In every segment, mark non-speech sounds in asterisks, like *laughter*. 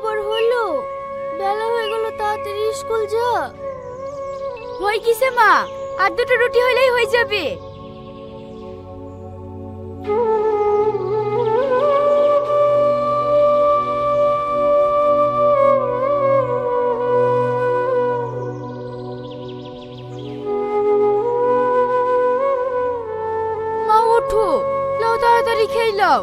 আবার হলো? বেলা হয়ে গেল, তাড়াতাড়ি স্কুল যা। হই কিসে মা? আর দুটো রুটি হইলেই হয়ে যাবে। মা, ওঠো। লাও তাড়াতাড়ি খেয়ে লাও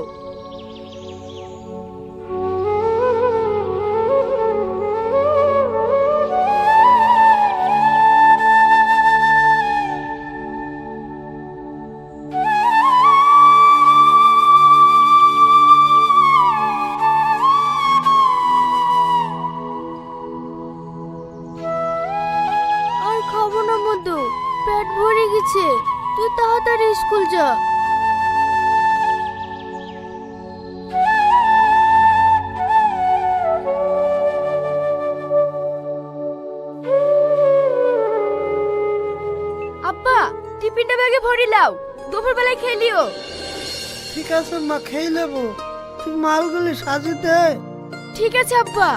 টিফিনটা ভরি লাও। দুপুর বেলায় খেলিও ঠিক আছে মা খেয়ে নেব। তুই মালগুলি সাজিয়ে দে। ঠিক আছে আব্বা।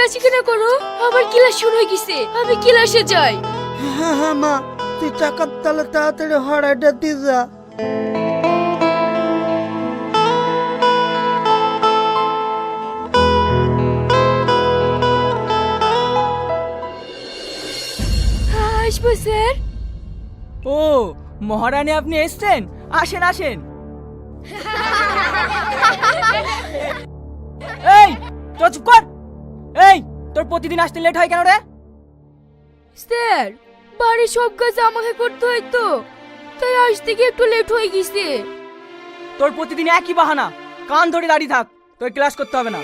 করো? আমার ক্লাস শুরু হয়ে গেছে আমি ক্লাসে যাই। হ্যাঁ হ্যাঁ মা তুই টাকার তাহলে তাড়াতাড়ি হড়াইটা দিয়ে যা। আসব স্যার। ও মহারানী আপনি এসছেন? আসেন আসেন। *laughs* এই তোর চুপ কর। এই তোর প্রতিদিন আসতে লেট হয় কেন রে? স্যার বাড়ির সব কাজ আমাকে করতে হয় তো তাই আসতে থেকে একটু লেট হয়ে গেছে। তোর প্রতিদিন একই বাহানা কান ধরে দাঁড়িয়ে থাক তোর ক্লাস করতে হবে না।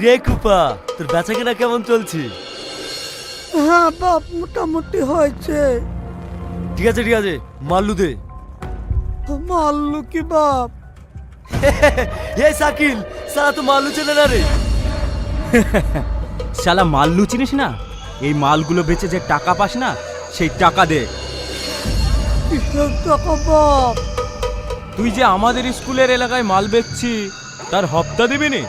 কিরে কুপা তোর বেচা কেনা কেমন চলছে? হ্যাঁ বাপ মোটামুটি হয়েছে। ঠিক আছে ঠিক আছে মাল্লু দে। মারলু কি বাপ? *laughs* এ সাকিল সারা তো মালু চেনে না রে। *laughs* শালা মাল্লু চিনিস না? এই মালগুলো বেচে যে টাকা পাস না সেই টাকা দে। কিসের টাকা বাপ? তুই যে আমাদের স্কুলের এলাকায় মাল বেচছি তার হপ্তা দিবি নি?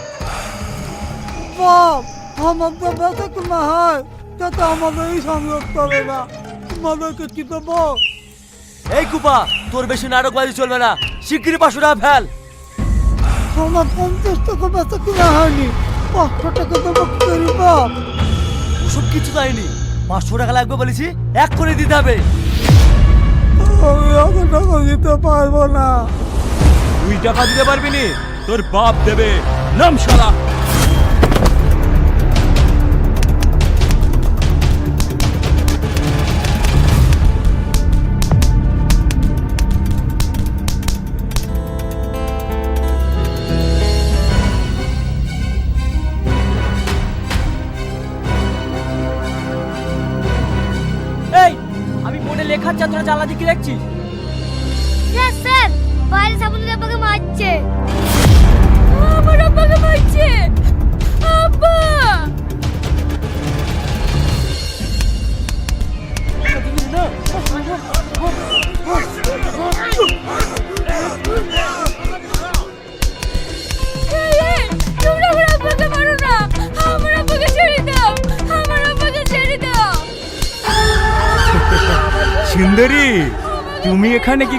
বাপ আমার তো কিনা হয় যাতে আমাদেরই সংযোগ করে না। তোমাদেরকে কি দেবো? এই কুপা তোর বেশি নাটকবাজি চলবে না। শিগগিরই পাঁচশো টাকা ফেল। আমার পঞ্চাশ টাকা বেঁচে কিনা হয়নি। পাঁচশো টাকা দেবো কি করি বাপ ওসব কিছু চাইনি পাঁচশো টাকা লাগবে বলেছি এক করে দিতে হবে। আমি এত টাকা দিতে পারব না। তুই টাকা দিতে পারবি নি তোর বাপ দেবে। নাম শালা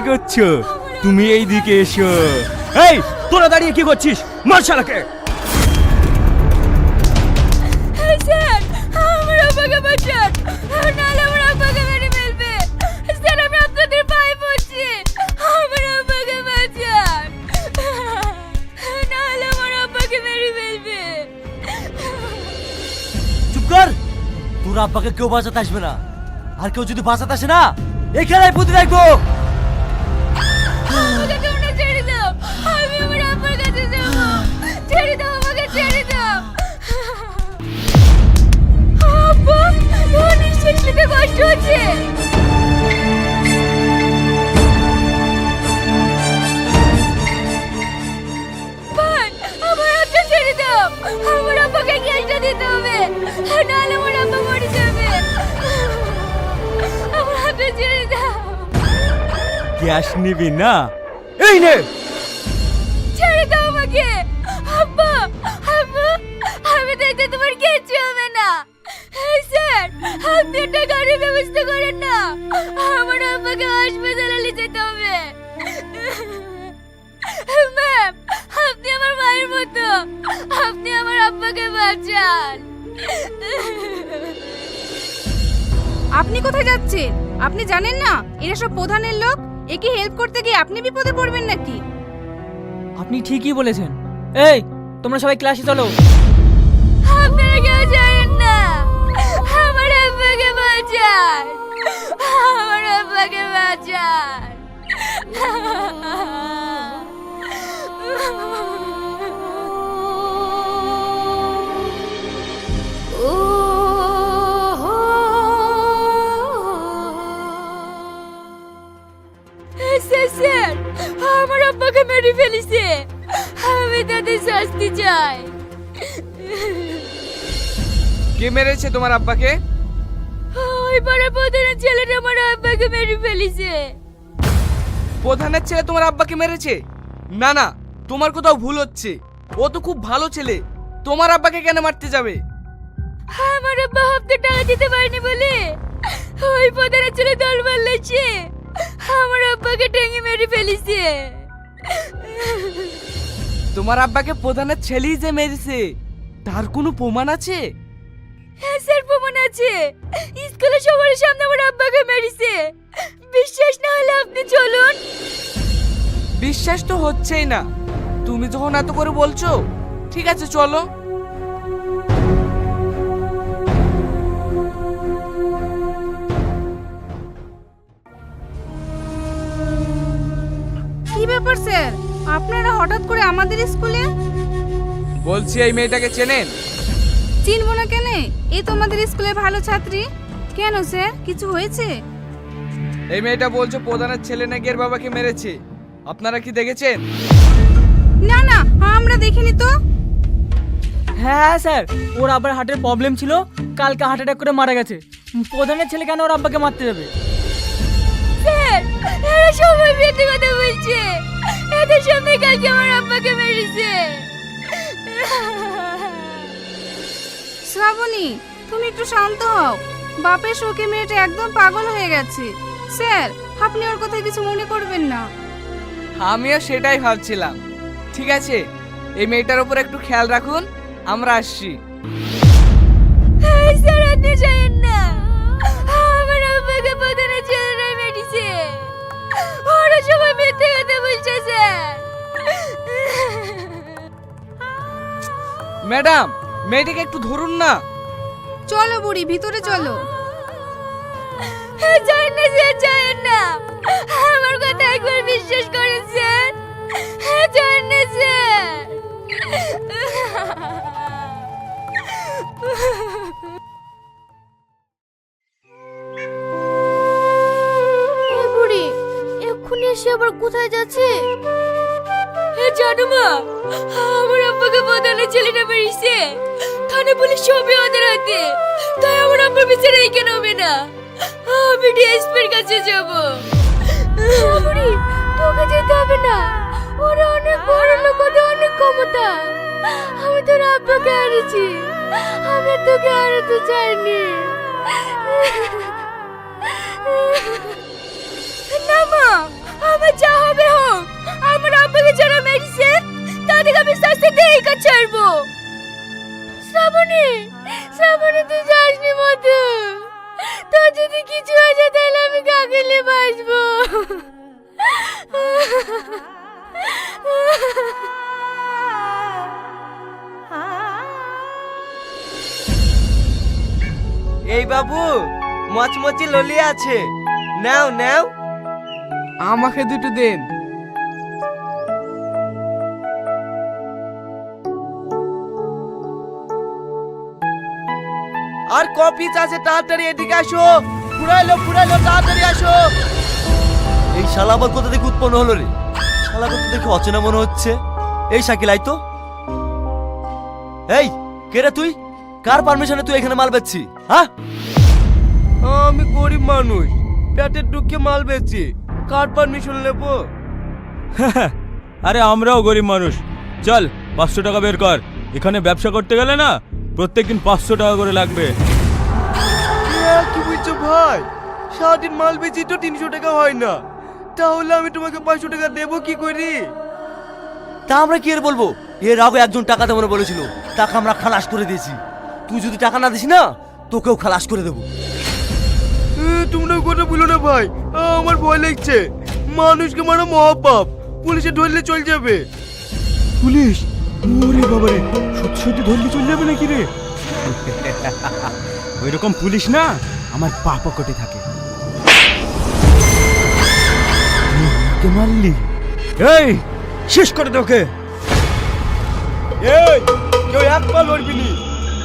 করছ তুমি এই দিকে এসো। এই তোরা দাঁড়িয়ে কি করছিস? মার শালাকে। তোর আব্বাকে কেউ বাঁচাতে আসবে না। আর কেউ যদি বাঁচাতে আসে না এই খেলায় পুঁতি রাখব। কষ্ট আমার হাতটা ছেড়ে দাও। আমার আব্বাকে গ্যাসটা দিতে হবে নাহলে আমার আব্বা মরে যাবে। আমার হাতটা ছেড়ে দাও। গ্যাস নিবি না? এই নে! ছেড়ে দাও আমাকে। আব্বা আব্বা আমি দেখতে তোমার কিচ্ছু হবে না। স্যার। আপনি একটা গাড়ির ব্যবস্থা করেন না। আমার আব্বাকে হাসপাতালে নিয়ে যেতে হবে। ম্যাম আপনি আমার মায়ের মতো। আপনি আমার আব্বাকে বাঁচান। আপনি কোথায় যাচ্ছেন? আপনি জানেন না? এরা সব প্রধানের লোক। একে হেল্প করতে গিয়ে আপনি বিপদে পড়বেন নাকি? আপনি ঠিকই বলেছেন। এই তোমরা সবাই ক্লাসে চলো। আপনারা কেউ আব্বাকে বাঁচান আমার আব্বাকে বাঁচান স্যার, আমার আব্বাকে মেরে ফেলেছে। আমি তাদের শাস্তি চাই। কে মেরেছে তোমার আব্বাকে? ওই পাড়ার প্রধানের ছেলেটা আমার আব্বাকে মেরে ফেলেছে। প্রধানের ছেলে তোমার আব্বাকে মেরেছে? না না তোমার কোথাও ভুল হচ্ছে। ও তো খুব ভালো ছেলে। তোমার আব্বাকে কেন মারতে যাবে? আমার আব্বা হপ্তা টাকা দিতে পারেনি বলে ওই প্রধানের ছেলে দল পাল্লাচ্ছে আমার আব্বাকে টেঙে মেরে ফেলেছে। তোমার আব্বাকে প্রধানের ছেলেই যে মেরেছে তার কোনো প্রমাণ আছে? হ্যাঁ স্যার প্রমাণ আছে। স্কুলে সবার সামনে আমার আব্বাকে মেরেছে। বিশ্বাস না হলে আপনি চলুন। বিশ্বাস তো হচ্ছেই না। তুমি যখন এত করে বলছো ঠিক আছে চলো। কি ব্যাপার স্যার? আপনারা হঠাৎ করে আমাদের স্কুলে? বলছি এই মেয়েটাকে চেনেন? চিনবো না কেন? এই তো আমাদের স্কুলের ভালো ছাত্রী। কেন স্যার? কিছু হয়েছে? এই মেয়েটা বলছো প্রধানের ছেলে নাকি এর বাবাকে মেরেছে? আপনারা কি দেখেছেন? না না আমরা দেখিনি তো। হ্যাঁ হ্যাঁ স্যার। ওর আবার হার্টের প্রবলেম ছিল। কালকে হার্ট অ্যাটাক করে মারা গেছে। প্রধানের ছেলে কেন ওর আব্বাকে মারতে যাবে? স্যার এরা সবাই মিথ্যে কথা বলছে। এদের সামনে কালকে আমার আব্বাকে মেরেছে। শ্রাবণী তুমি একটু শান্ত হও। বাপের শোকে মেয়েটা একদম পাগল হয়ে গেছে। স্যার আপনি ওর কথা কিছু মনে করবেন না। আমিও সেটাই ভাবছিলাম। ঠিক আছে এই মেয়েটার উপর একটু খেয়াল রাখুন আমরা আসছি। স্যার আপনি জানেন না। আমার আব্বাকে প্রধানের ছেলেরাই মেরেছে। ওরা সবাই মিথ্যে কথা বলছে স্যার। ম্যাডাম মেয়েটাকে একটু ধরুন না। চলো বুড়ি ভিতরে চলো। না স্যার না আমার কথা একবার বিশ্বাস করেন স্যার না স্যার এই বুড়ি এক্ষুনি এসে আবার কোথায় যাচ্ছে? জানো মা আমার আব্বাকে বদলে ছেলেটা বেরিয়েছে। থানা পুলিশ সবই ওদের হাতে। তাই আমার আব্বার বিচারে কেন হবে না। আমি ডিএসপির কাছে যাব। বুড়ি তোকে যেতে হবে না। ওরা অনেক বড় লোক, ওদের অনেক ক্ষমতা। আমি তোর আব্বাকে হারিয়েছি। আমি তোকে হারাতে চাইনি। কাকে নিয়ে বাঁচবো? এই বাবু মচমচি ললি আছে। নাও নাও। আমাকে দুটো দেন। আর কপি আছে তাড়াতাড়ি এদিকে আসো। ফুরাইলো ফুরাইলো তাড়াতাড়ি আসো। এই শালা আবার কোথা থেকে উৎপন্ন হলো রে? শালা কোথা দেখে অচেনা মনে হচ্ছে? এই শাকিল আই তো। এই কে রে তুই? কার পারমিশনে তুই এখানে মাল বেচছি? হ্যাঁ? আমি গরিব মানুষ। পেটের দুঃখে মাল বেচি কার পারমিশন নেব? *laughs* আরে আমরাও গরিব মানুষ। চল পাঁচশো টাকা বের কর। এখানে ব্যবসা করতে গেলে না প্রত্যেকদিন পাঁচশো টাকা করে লাগবে। বলছো ভাই সারাদিন মাল বেচি তো তিনশো টাকা হয় না। তাহলে আমি তোমাকে পাঁচশো টাকা দেবো কি করি? তা আমরা কি আর বলব? এর আগে একজন টাকা দেবো না বলেছিল। টাকা আমরা খালাস করে দিয়েছি। তুই যদি টাকা না দিস না তোকেও খালাস করে দেবো। এ, তোমরা কথা বলো না ভাই। আমার ভয় লাগছে। মানুষকে মারা মহাপাপ। পুলিশে ধরলে চল যাবে। পুলিশ? ওরে বাবারে সত্যি সত্যি ধরলে চলে যাবে নাকি রে? ওই রকম পুলিশ না? আমার পা পকেটে থাকে। কে মারলি? এই শেষ করে দে ওকে। এই কেউ এক পা লড়বি নি।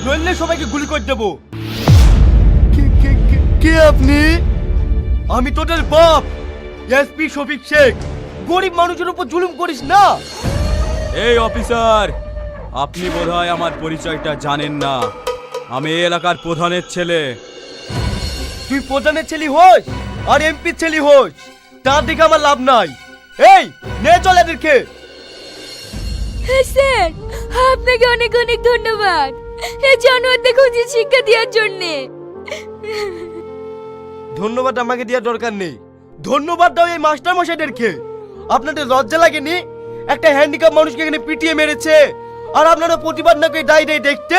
নইলে সবাইকে গুলি করে দেবো। কে আপনি? আমি তোদের বাপ এসপি শফিক শেখ। গরিব মানুষের উপর জুলুম করিস না। এই অফিসার আপনি বোধহয় আমার পরিচয়টা জানেন না। আমি এই এলাকার প্রধানের ছেলে। তুই প্রধানের ছেলে হোস আর এমপির ছেলে হোস তার দিকে আমার লাভ নাই। এই নে চল এদেরকে। স্যার আপনাকে অনেক অনেক ধন্যবাদ। এই জানোয়ারদের খুঁজে শিক্ষা দেওয়ার জন্যে। ধন্যবাদ আমাকে দেওয়ার দরকার নেই। ধন্যবাদ দাও এই মাস্টার মশাইদেরকে আপনাদের লজ্জা লাগেনি? একটা হ্যান্ডিক্যাপ মানুষকে এখানে পিটিয়ে মেরেছে। আর আপনারা প্রতিবাদ না করে দাঁড়িয়ে দাঁড়িয়ে দেখতে?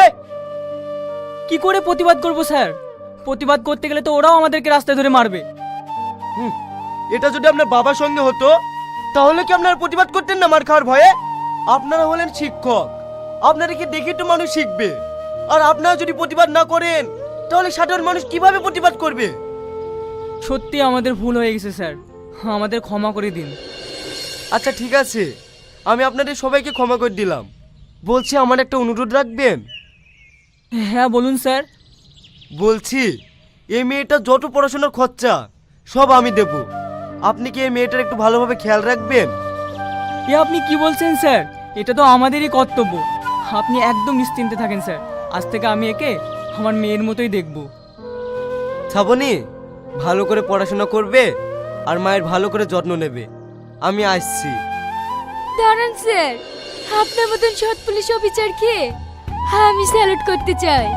কি করে প্রতিবাদ করব স্যার? প্রতিবাদ করতে গেলে তো ওরাও আমাদেরকে রাস্তায় ধরে মারবে। হুম, এটা যদি আপনার বাবার সঙ্গে হতো তাহলে কি আপনারা প্রতিবাদ করতেন না মার খাওয়ার ভয়ে? আপনারা হলেন শিক্ষক আপনাদেরকে দেখে তো মানুষ শিখবে? আর আপনারা যদি প্রতিবাদ না করেন তাহলে সাধারণ মানুষ কীভাবে প্রতিবাদ করবে? সত্যি আমাদের ভুল হয়ে গেছে স্যার। আমাদের ক্ষমা করে দিন। আচ্ছা ঠিক আছে। আমি আপনাদের সবাইকে ক্ষমা করে দিলাম। বলছি আমার একটা অনুরোধ রাখবেন? হ্যাঁ বলুন স্যার। বলছি এই মেয়েটার যত পড়াশোনার খরচা সব আমি দেব। আপনি কি এই মেয়েটার একটু ভালোভাবে খেয়াল রাখবেন? এ আপনি কি বলছেন স্যার? এটা তো আমাদেরই কর্তব্য। আপনি একদম নিশ্চিন্তে থাকেন স্যার। আজ থেকে আমি একে আমার মেয়ের মতোই দেখব। শ্রাবণী ভালো করে পড়াশোনা করবে আর মায়ের ভালো করে যত্ন নেবে। আমি আসছি। দাঁড়ান স্যার। আপনার মতন সৎ পুলিশ অফিসারকে আমি স্যালুট করতে চাই।